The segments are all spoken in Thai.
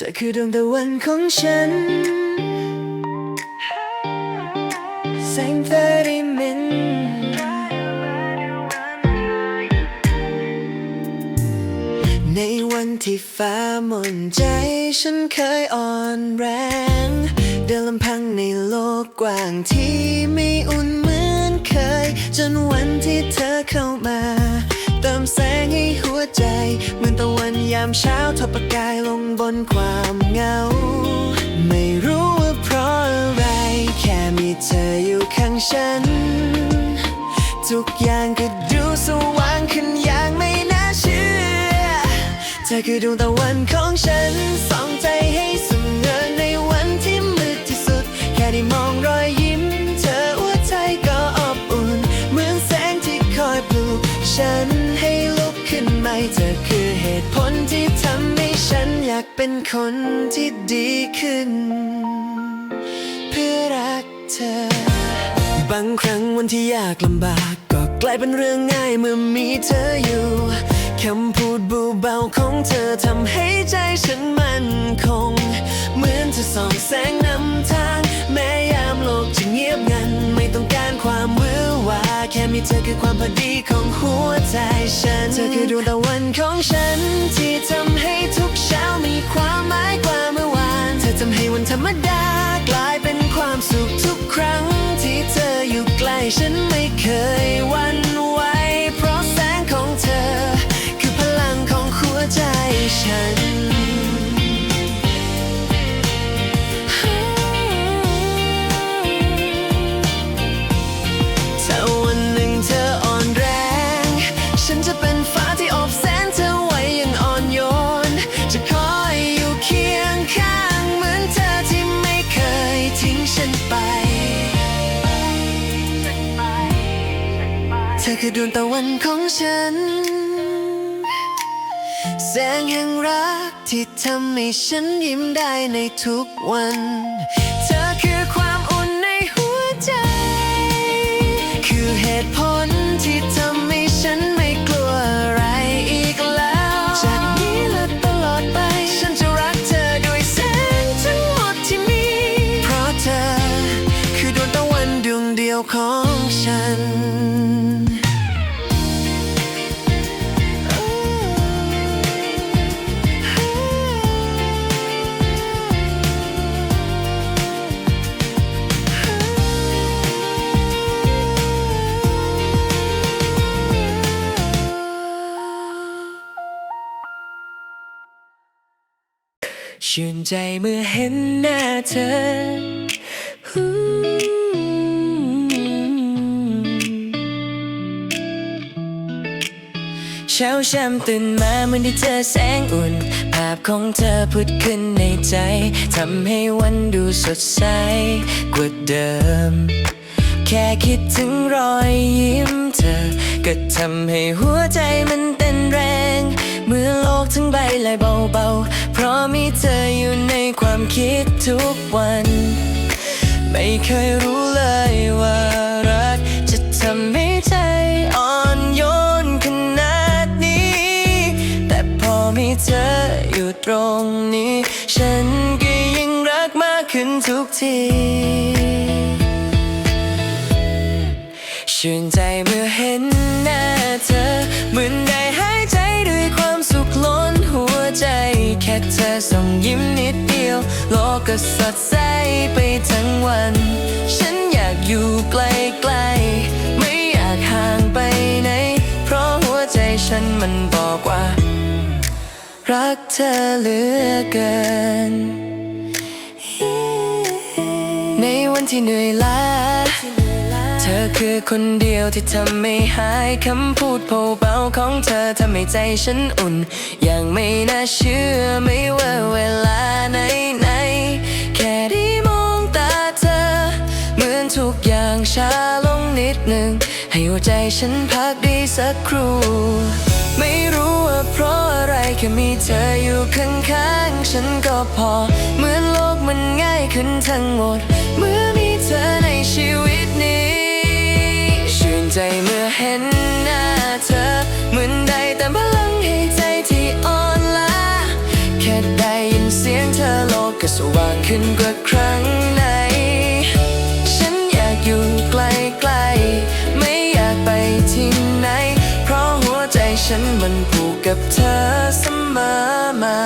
ธอคือดวงตะวันของฉัน แสงเธอได้มินในวันที่ฟ้ามนใจฉันเคยอ่อนแรง เดินลำพังในโลกกว้างที่ไม่อุ่นเหมือนเคย จนวันที่เธอเข้ามา เติมแสงให้หัวใจเหมือนตะวันยามเช้าทอดประกายลงบนความเหงา ไม่รู้ว่าเพราะอะไร แค่มีเธออยู่ข้างฉัน ทุกอย่างก็ดูสว่างขึ้นอย่างไม่น่าเชื่อ เธอคือดวงตะวันของฉันส่องใจให้เสมอในวันที่มืดที่สุด แค่ได้มองรอยยิ้ม เธอหัวใจก็อบอุ่น เหมือนแสงที่คอยปลุกฉัน คนที่ดีขึ้น เพื่อรักเธอ บางครั้งวันที่ยากลำบาก ก็กลายเป็นเรื่องง่ายเมื่อมีเธออยู่คำพูดเบาๆของเธอทำให้ใจฉันมั่นคง เหมือนเธอส่องแสงนำทาง แม้ยามโลกจะเงียบงัน ไม่ต้องการความวือวาแค่มีเธอคือความพอดีของหัวใจฉัน เธอคือดวงตะวันของฉัน ที่ทำให้ทุกเช้ามีความหมายกว่าเมื่อวาน เธอทำให้วันธรรมดากลายเป็นความสุขทุกครั้ง ที่เธออยู่ใกล้ฉันไม่เคยหวันไหวเพราะแสงของเธอ คือพลังของหัวใจฉัน คือดวงตะวันของฉัน แสงแห่งรักที่ทำให้ฉันยิ้มได้ในทุกวัน ชื่นใจเมื่อเห็นหน้าเธอ เช้าช้ำตื่นมาเหมือนได้เจอแสงอุ่น ภาพของเธอพุดขึ้นในใจ ทำให้วันดูสดใสกว่าเดิม แค่คิดถึงรอยยิ้มเธอ ก็ทำให้หัวใจมันเต้นแรง เมื่อโลกทั้งใบลายเบาๆ พราะมีเธออยู่ในความคิดทุกวัน ไม่เคยรู้เลยว่ารัก จะทำให้ใจอ่อนโยนขนาดนี้ แต่พอมีเธออยู่ตรงนี้ ฉันก็ยิ่งรักมากขึ้นทุกทีชื่นใจเมื่อเห็น ค่เธอส่งยิ้มนิดเดียว โลกก็สดใสไปทั้งวัน ฉันอยากอยู่ใกล้ๆไม่อยากห่างไปไหน เพราะหัวใจฉันมันบอกว่า รักเธอเหลือเกิน ในวันที่เหนื่อยล้า อคือคนเดียวที่ทำไม่หายคำพูดเบาๆของเธอทำให้ใจฉันอุ่น อย่างไม่น่าเชื่อไม่ว่าเวลาไหนไหนๆแค่ได้มองตาเธอ เหมือนทุกอย่างช้าลงนิดหนึ่ง ให้หัวใจฉันพักได้สักครู่ไม่รู้ว่าเพราะอะไรแค่มีเธออยู่ข้างๆฉันก็พอ เหมือนโลกมันง่ายขึ้นทั้งหมด เมื่อมีเธอในชีวิต เห็นหน้าเธอ เหมือนได้เติมพลังให้ใจที่อ่อนล้าแค่ได้ยินเสียงเธอโลกก็สว่างขึ้นกว่าครั้งไหน ฉันอยากอยู่ใกล้ๆไม่อยากไปที่ไหน เพราะหัวใจฉันมันผูกกับเธอเสมอมา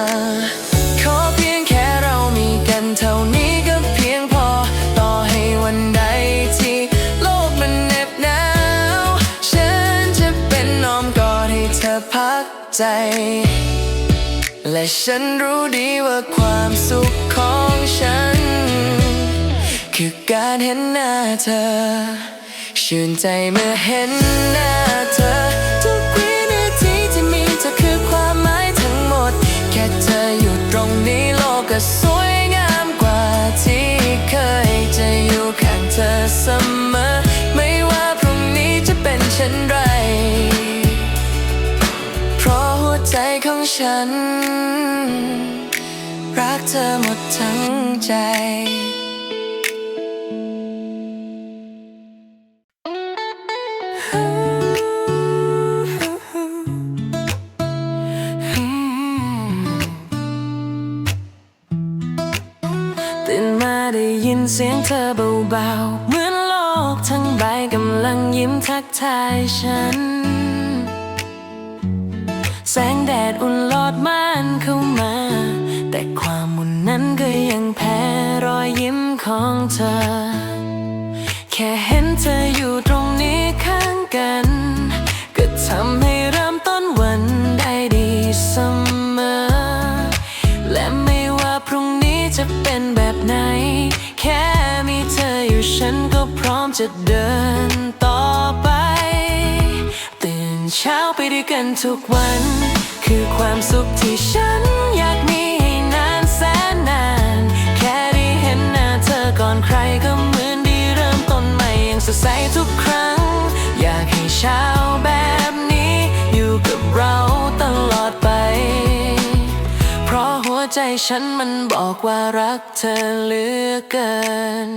ฉันรู้ดีว่าความสุขของฉัน คือการเห็นหน้าเธอ ชื่นใจเมื่อเห็นหน้าเธอ ฉัน รักเธอหมดทั้งใจตื่นมาได้ยินเสียงเธอเบาๆ เหมือนโลกทั้งใบกำลังยิ้มทักทายฉัน แสงแดดอุ่นลอดม่านเข้ามา แต่ความมุ่นนั้นก็ยังแพ้รอยยิ้มของเธอ แค่เห็นเธออยู่ตรงนี้ข้างกัน ก็ทำให้เริ่มต้นวันได้ดีเสมอ และไม่ว่าพรุ่งนี้จะเป็นแบบไหน แค่มีเธออยู่ฉันก็พร้อมจะเดินต่อไปตื่น เช้าไปด้วยกันทุกวัน คือความสุขที่ฉันอยากมีให้นานแสนนาน แค่ได้เห็นหน้าเธอก่อนใครก็เหมือนได้เริ่มต้นใหม่อย่างสดใสทุกครั้ง อยากให้เช้าแบบนี้ อยู่กับเราตลอดไป เพราะหัวใจฉันมันบอกว่ารักเธอเหลือเกิน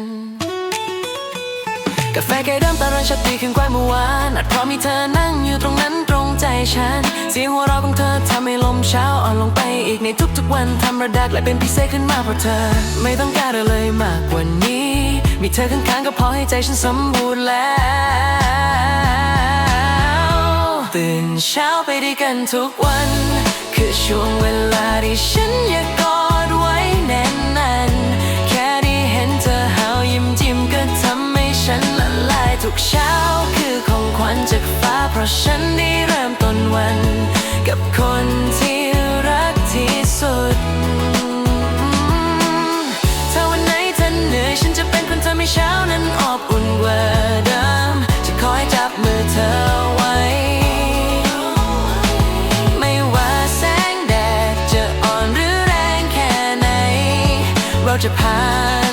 กาแฟแก้วดำตาราชัดดีขึ้นกว่าเมื่อวานอาจเพราะมีเธอนั่งอยู่ตรงนั้นตรงใจฉัน เสียงหัวเราะของเธอทำให้ลมเช้าอ่อนลงไปอีกในทุกๆวันธรรมดากลายเป็นพิเศษขึ้นมาเพราะเธอ ไม่ต้องการอะไรมากกว่านี้ มีเธอข้างๆก็พอให้ใจฉันสมบูรณ์แล้วตื่นเช้าไปด้วยกันทุกวัน คือช่วงเวลาที่ฉันอยากกอดไว้แน่น ทุกเช้าคือของขวัญจากฟ้า เพราะฉันได้เริ่มต้นวัน กับคนที่รักที่สุด ถ้าวันไหนเธอเหนื่อยฉันจะเป็นคนทำให้เช้านั้นอบอุ่นกว่าเดิม จะคอยจับมือเธอไว้ ไม่ว่าแสงแดดจะอ่อนหรือแรงแค่ไหน เราจะผ่าน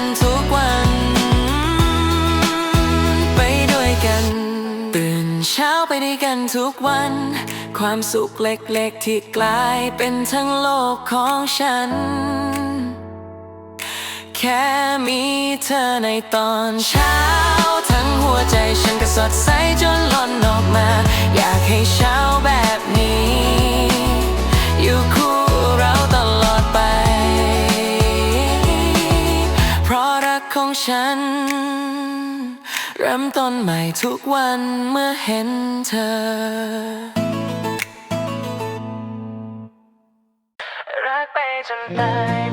กวัน ความสุขเล็กๆที่กลายเป็นทั้งโลกของฉัน แค่มีเธอในตอนเช้า ทั้งหัวใจฉันก็สดใสจนหล่นออกมา อยากให้เช้าแบบนี้ อยู่คู่เราตลอดไป เพราะรักของฉัน เริ่มต้นใหม่ทุกวันเมื่อเห็นเธอ รักไปจนตาย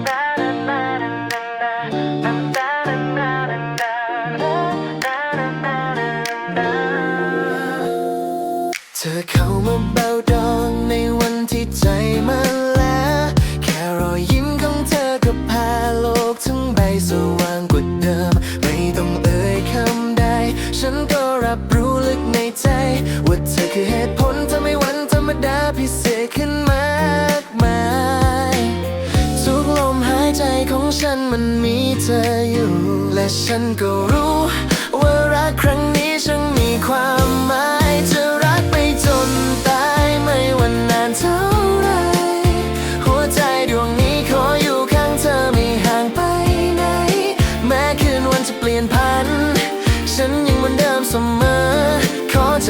เธอเข้ามาเบาดองในวันที่ใจมาแล้ว แค่รอยยิ้มของเธอก็พาโลกทั้งใบสว่าง ฉันก็รับรู้ลึกในใจ ว่าเธอคือเหตุผลทำให้วันธรรมดาพิเศษขึ้นมากมายทุกลมหายใจของฉันมันมีเธออยู่ และฉันก็รู้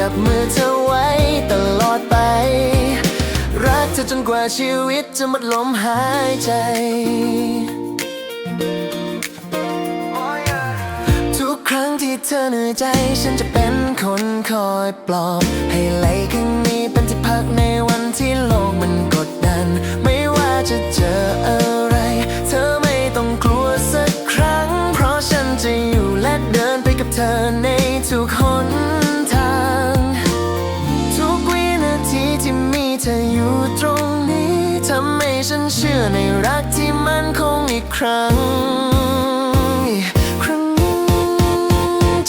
จับมือเธอไว้ตลอดไป รักเธอจนกว่าชีวิตจะหมดลมหายใจ ทุกครั้งที่เธอเหนื่อยใจ ฉันจะเป็นคนคอยปลอบ ให้ไหลข้างนี้เป็นที่พักในวันที่โลกมัน อในรักที่มั่นคงอีกครั้ง ครั้ง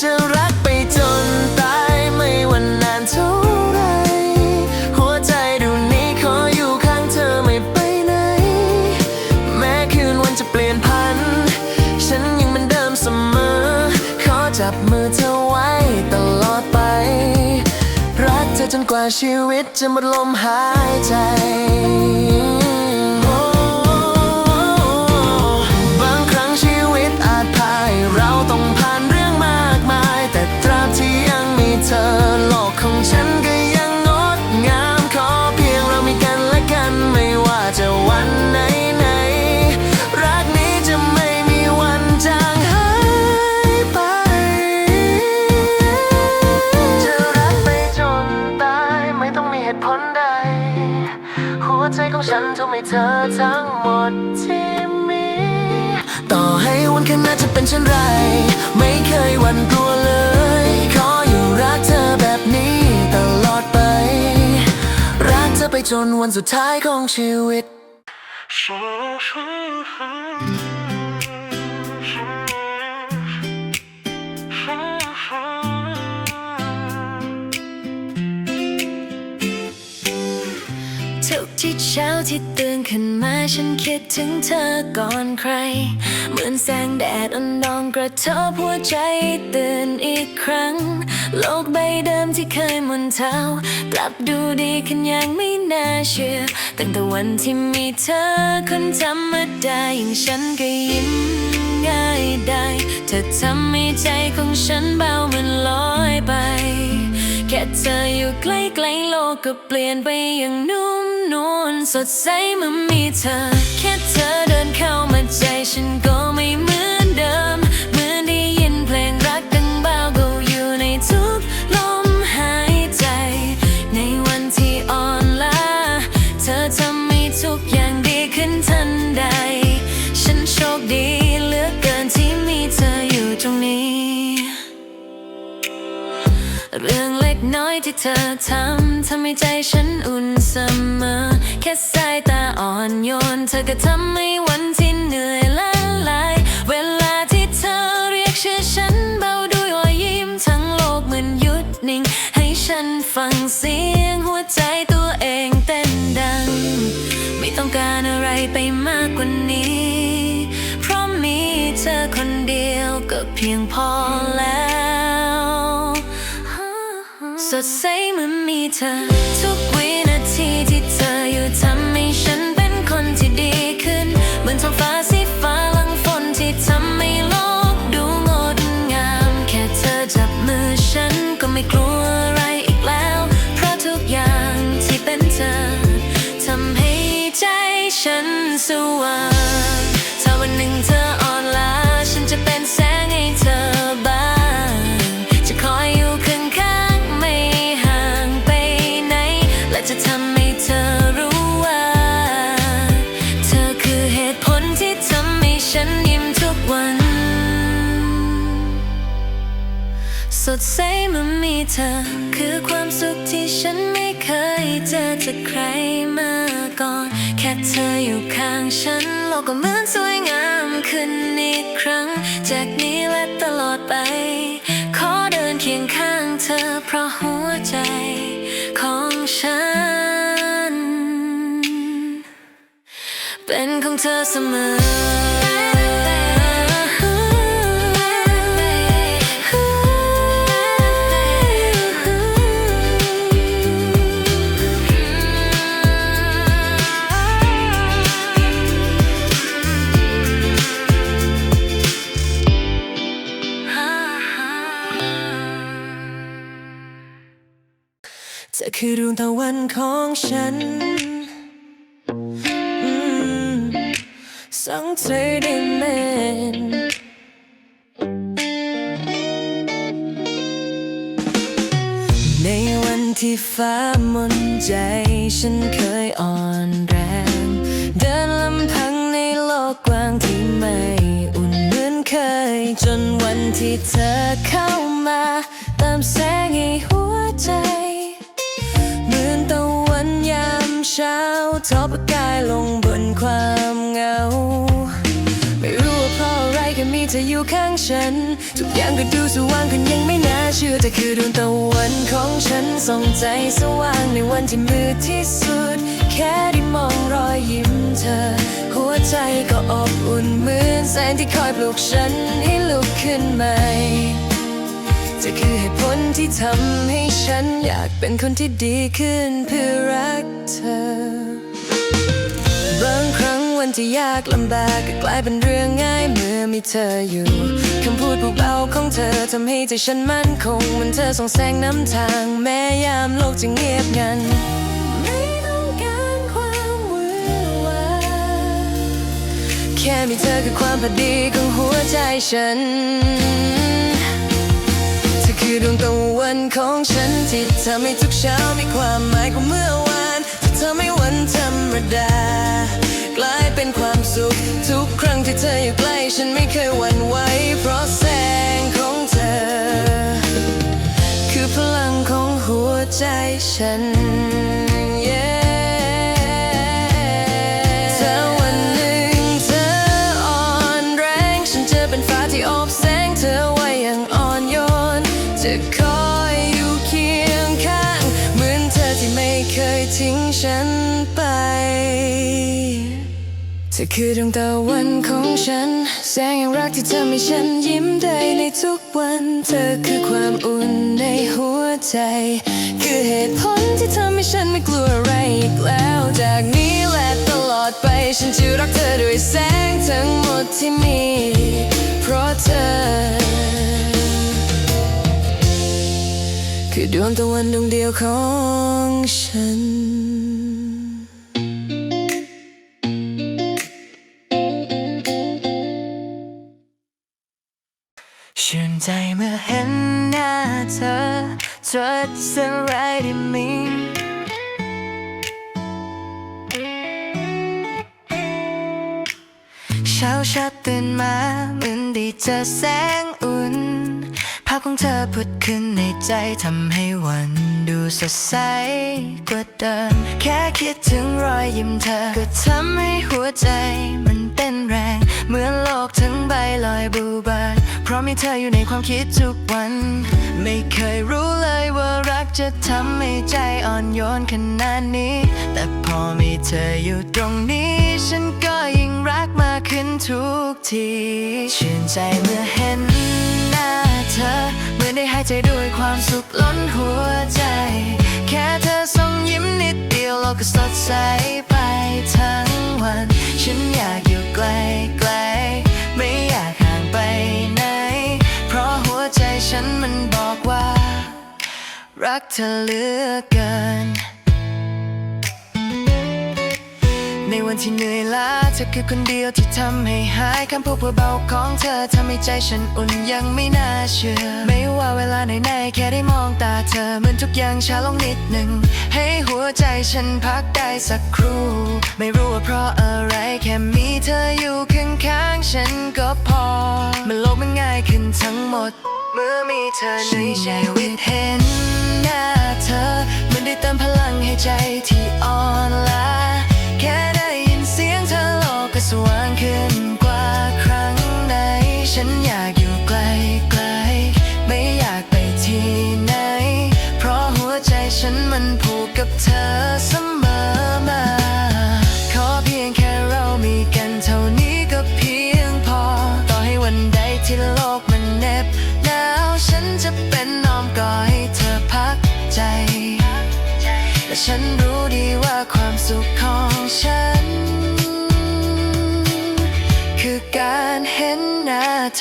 จะรักไปจนตายไม่ว่านานเท่าไร หัวใจดวงนี้ขออยู่ข้างเธอไม่ไปไหน แม้คืนวันจะเปลี่ยนพัน ฉันยังเหมือนเดิมเสมอ ขอจับมือเธอไว้ตลอดไป รักเธอจนกว่าชีวิตจะหมดลมหายใจ เป็นเช่นไร ไม่เคยหวั่นกลัวเลย ขออยู่รักเธอแบบนี้ตลอดไป รักเธอไปจนวันสุดท้ายของชีวิต ทุกที่เช้าที่ตื่นขึ้นมาฉันคิดถึงเธอก่อนใคร เหมือนแสงแดดอ่อนนองกระทบหัวใจตื่นอีกครั้ง โลกใบเดิมที่เคยมนเทากลับดูดีขึ้นอย่างไม่น่าเชื่อ ตั้งแต่วันที่มีเธอคนธรรมดาอย่างฉันก็ยิ้มง่ายได้ เธอทำให้ใจของฉันเบาเหมันลอยไป ค่เธออยู่ใกล้ๆโลกก็เปลี่ยนไปอย่างนุ่มนวลสดใสเมื่อมีเธอ แค่เธอเดินเข้ามาใจฉันก็ไม่ เรื่องเล็กน้อยที่เธอทำทำให้ใจฉันอุ่นเสมอ แค่สายตาอ่อนโยน เธอก็ทำให้วันที่เหนื่อยล้าลาย เวลาที่เธอเรียกชื่อฉันเบาด้วยรอยยิ้มทั้งโลกเหมือนหยุดนิ่ง ให้ฉันฟังเสียงหัวใจตัวเองเต้นดัง ไม่ต้องการอะไรไปมากกว่านี้ เพราะมีเธอคนเดียวก็เพียงพอแล้ว สดใสเมื่อมีเธอ ทุกวินาทีที่เธออยู่ทำให้ฉันเป็นคนที่ดีขึ้นเหมือนท้องฟ้าสีฟ้าหลังฝนที่ทำให้โลกดูงดงาม แค่เธอจับมือฉันก็ไม่กลัวอะไรอีกแล้ว เพราะทุกอย่างที่เป็นเธอทำให้ใจฉันสว่าง สดใสเมื่อมีเธอ คือความสุขที่ฉันไม่เคยเจอจากใครมาก่อน แค่เธออยู่ข้างฉัน โลกก็เหมือนสวยงามขึ้นอีกครั้ง จากนี้และตลอดไป ขอเดินเคียงข้างเธอเพราะหัวใจของฉัน เป็นของเธอเสมอ คือดวงตะวันของฉันสังใจได้แม่ในวันที่ฟ้ามนใจฉันเคยอ่อนแรง เดินลำพังในโลกกว้างที่ไม่อุ่นเหมือนเคย จนวันที่เธอเข้ามา ตามแสงให้หัวใจ เช้าทอประกายลงบนความเหงา ไม่รู้ว่าเพราะอะไรแค่มีเธออยู่ข้างฉัน ทุกอย่างก็ดูสว่างขึ้นยังไม่น่าเชื่อเธอคือดวงตะวันของฉันส่องใจสว่างในวันที่มืดที่สุด แค่ได้มองรอยยิ้มเธอ หัวใจก็อบอุ่นเหมือนแสงที่คอยปลุกฉันให้ลุกขึ้นใหม่ จะคือเหตุผลที่ทำให้ฉันอยากเป็นคนที่ดีขึ้นเพื่อรักเธอ บางครั้งวันที่ยากลำบากก็กลายเป็นเรื่องง่ายเมื่อมีเธออยู่คำพูดเบาๆของเธอทำให้ใจฉันมั่นคงมันเธอส่องแสงน้ำทางแม้ยามโลกจะเงียบงันไม่ต้องการความหวือหวาแค่มีเธอคือความพอดีของหัวใจฉัน คือดวงตะวันของฉันที่ทำให้ทุกเช้ามีความหมายกว่าเมื่อวานที่ทำให้วันธรรมดา กลายเป็นความสุข ทุกครั้งที่เธออยู่ใกล้ฉันไม่เคยหวั่นไหวเพราะแสงของเธอ คือพลังของหัวใจฉัน คือดวงตะวันของฉัน แสงแห่งรักที่ทำให้ฉันยิ้มได้ในทุกวัน เธอคือความอุ่นในหัวใจ คือเหตุผลที่ทำให้ฉันไม่กลัวอะไรอีกแล้ว จากนี้และตลอดไปฉันจะรักเธอด้วยแสงทั้งหมดที่มี เพราะเธอ คือดวงตะวันดวงเดียวของฉัน ใจเมื่อเห็นหน้าเธอ Just the right in me เช้าชัดตื่นมาเหมือนได้เจอแสงอุ่นภาพของเธอผุดขึ้นในใจทำให้วันดูสดใสกว่าเดิม แค่คิดถึงรอยยิ้มเธอ ก็ทำให้หัวใจมันเต้นแรง เหมือนโลกทั้งใบลอยบูบาน เพราะมีเธออยู่ในความคิดทุกวัน ไม่เคยรู้เลยว่ารักจะทำให้ใจอ่อนโยนขนาดนี้ แต่พอมีเธออยู่ตรงนี้ ฉันก็ยิ่งรักมากขึ้นทุกที ชื่นใจเมื่อเห็นหน้าเธอเมื่อได้หายใจด้วยความสุขล้นหัวใจ แค่เธอส่งยิ้มนิดเดียวโลกก็สดใส รักเธอเหลือเกิน ในวันที่เหนื่อยล้าเธอคือคนเดียวที่ทำให้หายคำพูดเพื่อเบาของเธอทำให้ใจฉันอุ่นยังไม่น่าเชื่อ ไม่ว่าเวลาไหนๆแค่ได้มองตาเธอเหมือนทุกอย่างช้าลงนิดหนึ่ง ให้หัวใจฉันพักได้สักครู่ ไม่รู้ว่าเพราะอะไรแค่มีเธออยู่ข้างๆฉันก็พอ มันโลกมันง่ายขึ้นทั้งหมด เมื่อมีเธอในชีวิตเห็น หน้าเธอเหมันได้เติมพลังให้ใจที่อ่อนล้าแค่ได้ยินเสียงเธอโลกก็สว่างขึ้นกว่าครั้งไหนฉันอยาก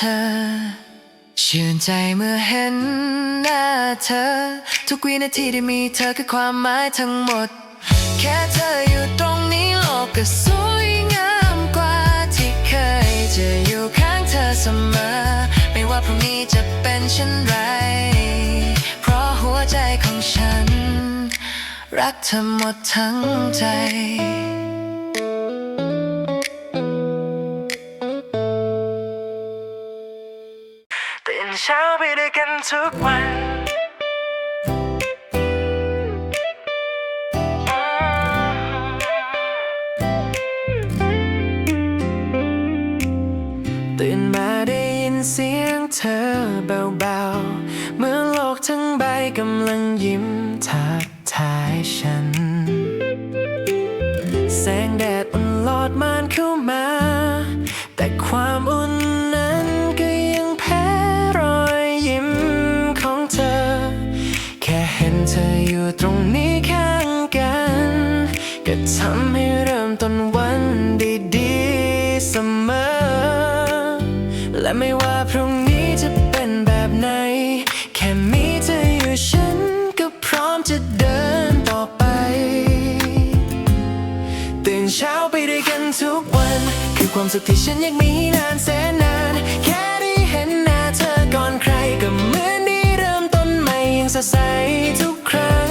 ธอ ชื่นใจเมื่อเห็นหน้าเธอ ทุกวินาทีที่มีเธอคือความหมายทั้งหมด แค่เธออยู่ตรงนี้โลกก็สวยงามกว่าที่เสมอ ไม่ว่าพรุ่งนี้จะเป็นเช่นไร เพราะหัวใจของฉัน รักเธอหมดทั้งใจ ด้ว สุขที่ฉันยากมีนานแสนนาน แค่ได้เห็นหน้าเธอก่อนใครก็เหมือนได้เริ่มต้นใหม่ยังสดใสทุกครั้ง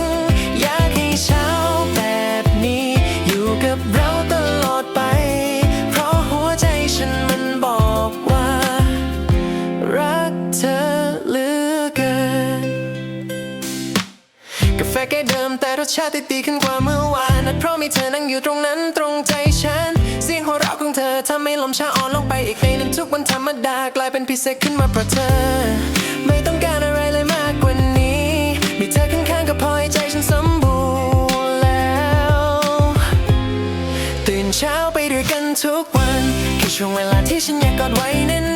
อยากให้เช้าแบบนี้ อยู่กับเราตลอดไป เพราะหัวใจฉันมันบอกว่า รักเธอเหลือเกินกาแฟแก้เดิมแต่รสชาติดีขึ้นกว่าเมื่อวานนั่นเพราะมีเธอนั่งอยู่ตรงนั้นตรงใจ ลมชาอ่อนลงไปอีกในนั้นทุกวันธรรมดากลายเป็นพิเศษขึ้นมาเพราะเธอ ไม่ต้องการอะไรเลยมากกว่านี้ มีเธอข้างๆก็พอให้ใจฉันสมบูรณ์แล้ว ตื่นเช้าไปด้วยกันทุกวันคือช่วงเวลาที่ฉันอยากกอดไว้แน่น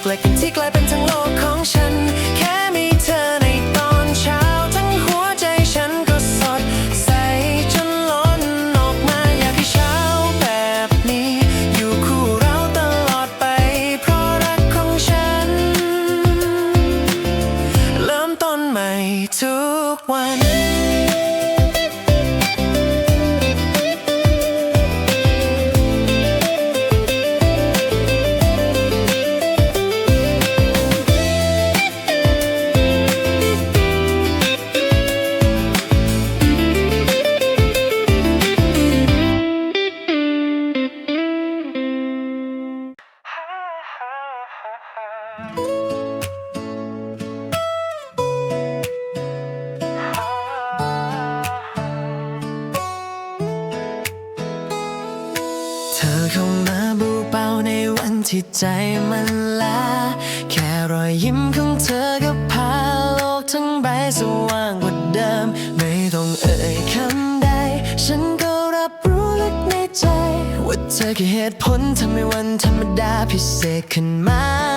ความสุขเล็กที่กลายเป็นทั้งโลกของฉันแค่ ทั้งใบสว่างกว่าเดิม ไม่ต้องเอ่ยคำใด ฉันก็รับรู้ลึกในใจ ว่าเธอคือเหตุผลทำให้วันธรรมดาพิเศษขึ้นมา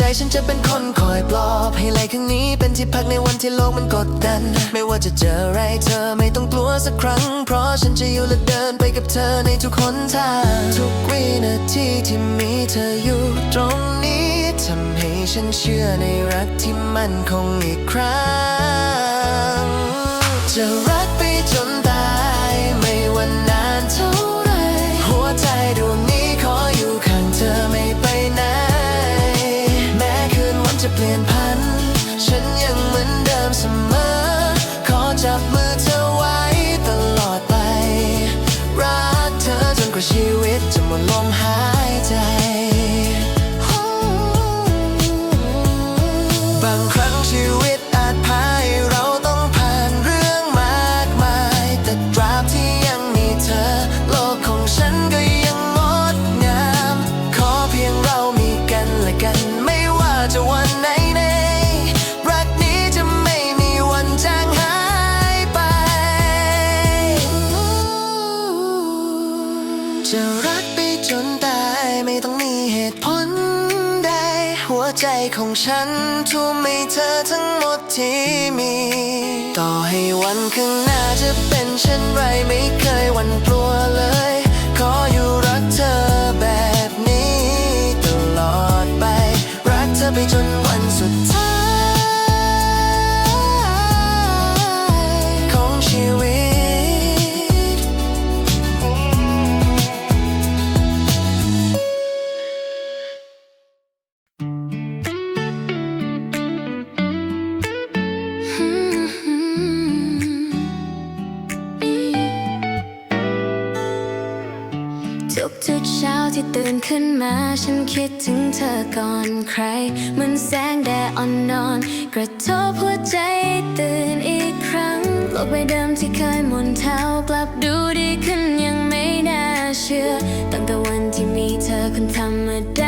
ใจฉันจะเป็นคนคอยปลอบให้ไหลข้างนี้เป็นที่พักในวันที่โลกมันกดดัน ไม่ว่าจะเจออะไรเธอไม่ต้องกลัวสักครั้ง เพราะฉันจะอยู่และเดินไปกับเธอในทุกหนทางทุกวินาทีที่มีเธออยู่ตรงนี้ทำให้ฉันเชื่อในรักที่มั่นคงอีกครั้งจะรัก ว่าชีวิตจะมาล้ม ของฉันทุ่มให้เธอทั้งหมดที่มี ต่อให้วันข้างหน้าจะเป็นเช่นไรไม่เคย ที่ตื่นขึ้นมา ฉันคิดถึงเธอก่อนใคร เหมือนแสงแดดอ่อนนอน กระทบหัวใจตื่นอีกครั้งโลกใบเดิมที่เคยหมุนเท้ากลับดูดีขึ้นยังไม่น่าเชื่อ ตั้งแต่วันที่มีเธอคนธรรมดา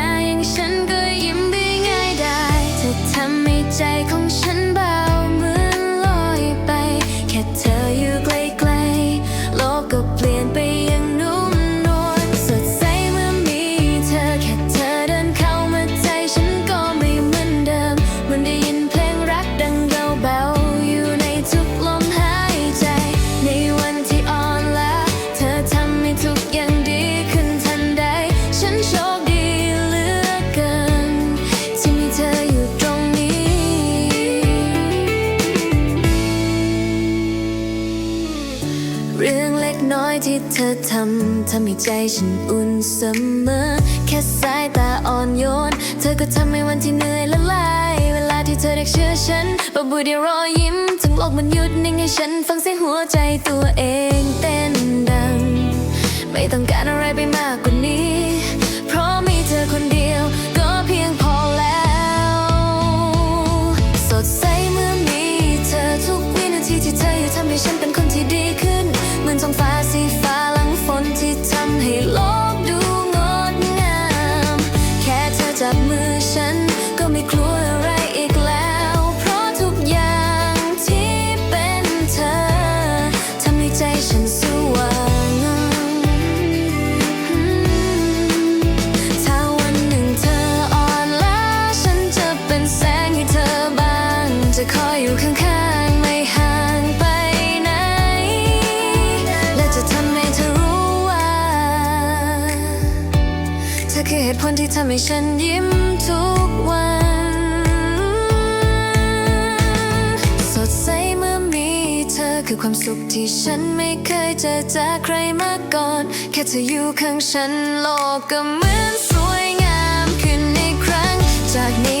ที่เธอทำทำให้ใจฉันอุ่นเสมอ แค่สายตาอ่อนโยน เธอก็ทำให้วันที่เหนื่อยละลาย เวลาที่เธอเรียกชื่อฉันบอบุยด้รอยยิ้มทั้งโลกมันหยุดนิ่งให้ฉัน ฟังเสียงหัวใจตัวเองเต้นดัง ไม่ต้องการอะไรไปมากกว่านี้ ทำให้ฉันยิ้มทุกวัน สดใสเมื่อมีเธอคือความสุขที่ฉันไม่เคยเจอจากใครมาก่อน แค่เธออยู่ข้างฉันโลกก็เหมือนสวยงามขึ้นอีกครั้งจากนี้